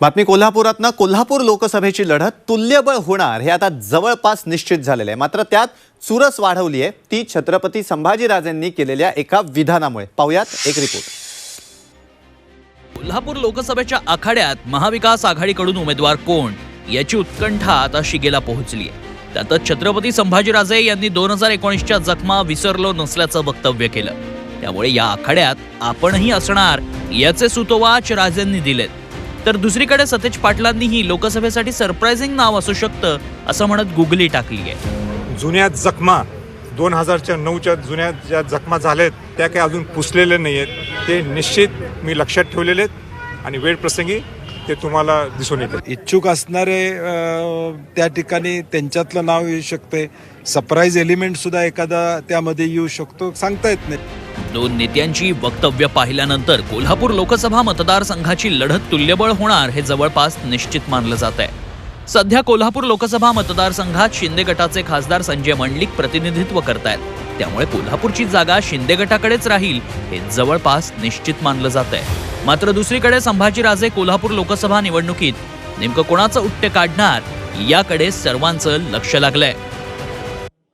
बातमी कोल्हापुरातनं कोल्हापूर लोकसभेची लढत तुल्यबळ होणार हे आता जवळपास निश्चित झालेलं आहे. मात्र त्यात चुरस वाढवली आहे. ती छत्रपती संभाजीराजेंनी केलेल्या एका विधानामुळे. पाहुयात एक रिपोर्ट कोल्हापूर लोकसभेच्या आखाड्यात महाविकास आघाडीकडून उमेदवार कोण? याची उत्कंठा आता शिगेला पोहोचली आहे त्यातच छत्रपती संभाजीराजे यांनी दोन हजार एकोणीसच्या जखमा विसरलो नसल्याचं वक्तव्य केलं. त्यामुळे या आखाड्यात आपणही असणार याचे सुतोवाच राजेंनी दिलेत. तर दुसरीकडे सतेज पाटलांनीही लोकसभेसाठी सरप्राइझिंग नाव असू शकतं असं म्हणत गुगली टाकली आहे जुन्या जखमा दोन हजारच्या नऊच्या जुन्या ज्या जखमा झाल्यात त्या काही अजून पुसलेल्या नाही आहेत ते निश्चित मी लक्षात ठेवलेले आहेत आणि वेळ प्रसंगी ते तुम्हाला दिसून येतील. इच्छुक असणारे त्या ठिकाणी त्यांच्यातलं नाव येऊ शकते. सरप्राईज एलिमेंट सुद्धा एखादा त्यामध्ये येऊ शकतो. सांगता येत नाही. दोन नेत्यांची वक्तव्य पाहिल्यानंतर कोल्हापूर लोकसभा मतदारसंघाची लढत तुल्यबळ होणार हे जवळपास निश्चित मानलं जात आहे. सध्या कोल्हापूर लोकसभा मतदारसंघात शिंदे गटाचे खासदार संजय मंडलिक प्रतिनिधित्व करतायत. त्यामुळे कोल्हापूरची जागा शिंदे गटाकडेच राहील हे जवळपास निश्चित मानलं जात आहे. मात्र दुसरीकडे संभाजीराजे कोल्हापूर लोकसभा निवडणुकीत नेमकं कोणाचं उट्टे काढणार याकडे सर्वांचं लक्ष लागलंय.